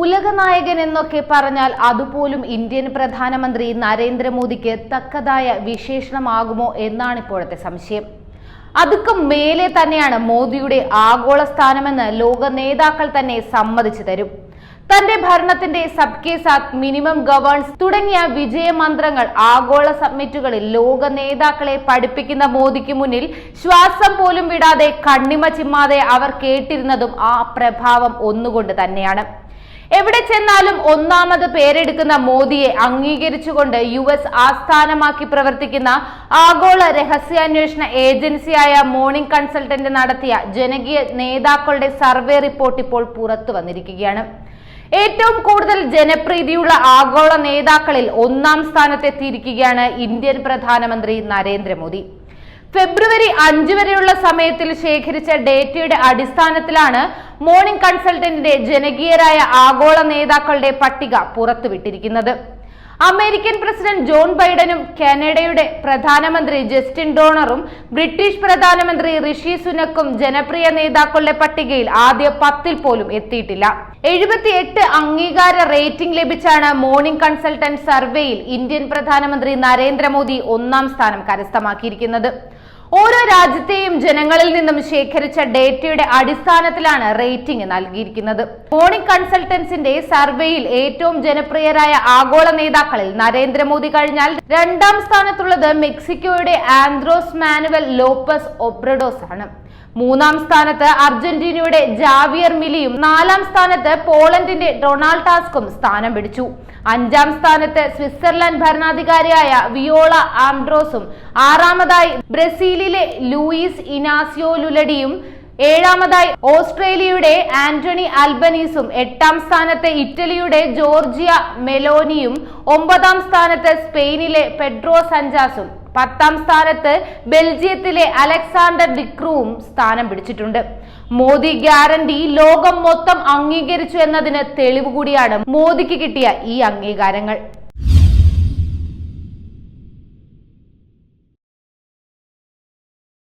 ഉലകനായകൻ എന്നൊക്കെ പറഞ്ഞാൽ അതുപോലും ഇന്ത്യൻ പ്രധാനമന്ത്രി നരേന്ദ്രമോദിക്ക് തക്കതായ വിശേഷണമാകുമോ എന്നാണ് ഇപ്പോഴത്തെ സംശയം. അതുക്കും മേലെ തന്നെയാണ് മോദിയുടെ ആഗോള സ്ഥാനമെന്ന് ലോക നേതാക്കൾ തന്നെ സമ്മതിച്ചു തരും. തന്റെ ഭരണത്തിന്റെ സബ്കെ സാത്ത് മിനിമം ഗവേൺസ് തുടങ്ങിയ വിജയമന്ത്രങ്ങൾ ആഗോള സബ്മിറ്റുകളിൽ ലോക നേതാക്കളെ പഠിപ്പിക്കുന്ന മോദിക്ക് മുന്നിൽ ശ്വാസം പോലും വിടാതെ കണ്ണിമ ചിമ്മാതെ അവർ കേട്ടിരുന്നതും ആ പ്രഭാവം ഒന്നുകൊണ്ട് തന്നെയാണ്. എവിടെ ചെന്നാലും ഒന്നാമത് പേരെടുക്കുന്ന മോദിയെ അംഗീകരിച്ചുകൊണ്ട് യു എസ് ആസ്ഥാനമാക്കി പ്രവർത്തിക്കുന്ന ആഗോള രഹസ്യാന്വേഷണ ഏജൻസിയായ മോർണിംഗ് കൺസൾട്ടന്റ് നടത്തിയ ജനകീയ നേതാക്കളുടെ സർവേ റിപ്പോർട്ട് ഇപ്പോൾ പുറത്തു വന്നിരിക്കുകയാണ്. ഏറ്റവും കൂടുതൽ ജനപ്രീതിയുള്ള ആഗോള നേതാക്കളിൽ ഒന്നാം സ്ഥാനത്തെത്തിയിരിക്കുകയാണ് ഇന്ത്യൻ പ്രധാനമന്ത്രി നരേന്ദ്രമോദി. ഫെബ്രുവരി അഞ്ച് വരെയുള്ള സമയത്തിൽ ശേഖരിച്ച ഡേറ്റയുടെ അടിസ്ഥാനത്തിലാണ് മോർണിംഗ് കൺസൾട്ടന്റിന്റെ ജനകീയരായ ആഗോള നേതാക്കളുടെ പട്ടിക പുറത്തുവിട്ടിരിക്കുന്നത്. അമേരിക്കൻ പ്രസിഡന്റ് ജോൺ ബൈഡനും കാനഡയുടെ പ്രധാനമന്ത്രി ജസ്റ്റിൻ ഡോണറും ബ്രിട്ടീഷ് പ്രധാനമന്ത്രി ഋഷി സുനക്കും ജനപ്രിയ നേതാക്കളുടെ പട്ടികയിൽ ആദ്യ പത്തിൽ പോലും എത്തിയിട്ടില്ല. എഴുപത്തിയെട്ട് അംഗീകാര റേറ്റിംഗ് ലഭിച്ചാണ് മോർണിംഗ് കൺസൾട്ടന്റ് സർവേയിൽ ഇന്ത്യൻ പ്രധാനമന്ത്രി നരേന്ദ്രമോദി ഒന്നാം സ്ഥാനം കരസ്ഥമാക്കിയിരിക്കുന്നത്. ഓരോ രാജ്യത്തെയും ജനങ്ങളിൽ നിന്നും ശേഖരിച്ച ഡേറ്റയുടെ അടിസ്ഥാനത്തിലാണ് റേറ്റിംഗ് നൽകിയിരിക്കുന്നത്. മോർണിംഗ് കൺസൾട്ടൻസിന്റെ സർവേയിൽ ഏറ്റവും ജനപ്രിയരായ ആഗോള നേതാക്കളിൽ നരേന്ദ്രമോദി കഴിഞ്ഞാൽ രണ്ടാം സ്ഥാനത്തുള്ളത് മെക്സിക്കോയുടെ ആൻഡ്രോസ് മാനുവൽ ലോപ്പസ് ഒബ്രഡോസ് ആണ്. മൂന്നാം സ്ഥാനത്ത് അർജന്റീനയുടെ ജാവിയർ മിലിയും നാലാം സ്ഥാനത്ത് പോളണ്ടിന്റെ ഡൊണാൾഡ് ടാസ്കും സ്ഥാനം പിടിച്ചു. അഞ്ചാം സ്ഥാനത്ത് സ്വിറ്റ്സർലൻഡ് ഭരണാധികാരിയായ വിയോള ആംഡ്രോസും ആറാമതായി ബ്രസീലിലെ ലൂയിസ് ഇനാസിയോ ലുലഡിയും ഏഴാമതായി ഓസ്ട്രേലിയയുടെ ആന്റണി അൽബനീസും എട്ടാം സ്ഥാനത്ത് ഇറ്റലിയുടെ ജോർജിയ മെലോനിയും ഒമ്പതാം സ്ഥാനത്ത് സ്പെയിനിലെ പെഡ്രോ സഞ്ചാസും പത്താം സ്ഥാനത്ത് ബെൽജിയത്തിലെ അലക്സാണ്ടർ ഡിക്രൂവും സ്ഥാനം പിടിച്ചിട്ടുണ്ട്. മോദി ഗ്യാരണ്ടി ലോകം മൊത്തം അംഗീകരിച്ചു എന്നതിന് തെളിവ് കൂടിയാണ് മോദിക്ക് കിട്ടിയ ഈ അംഗീകാരങ്ങൾ.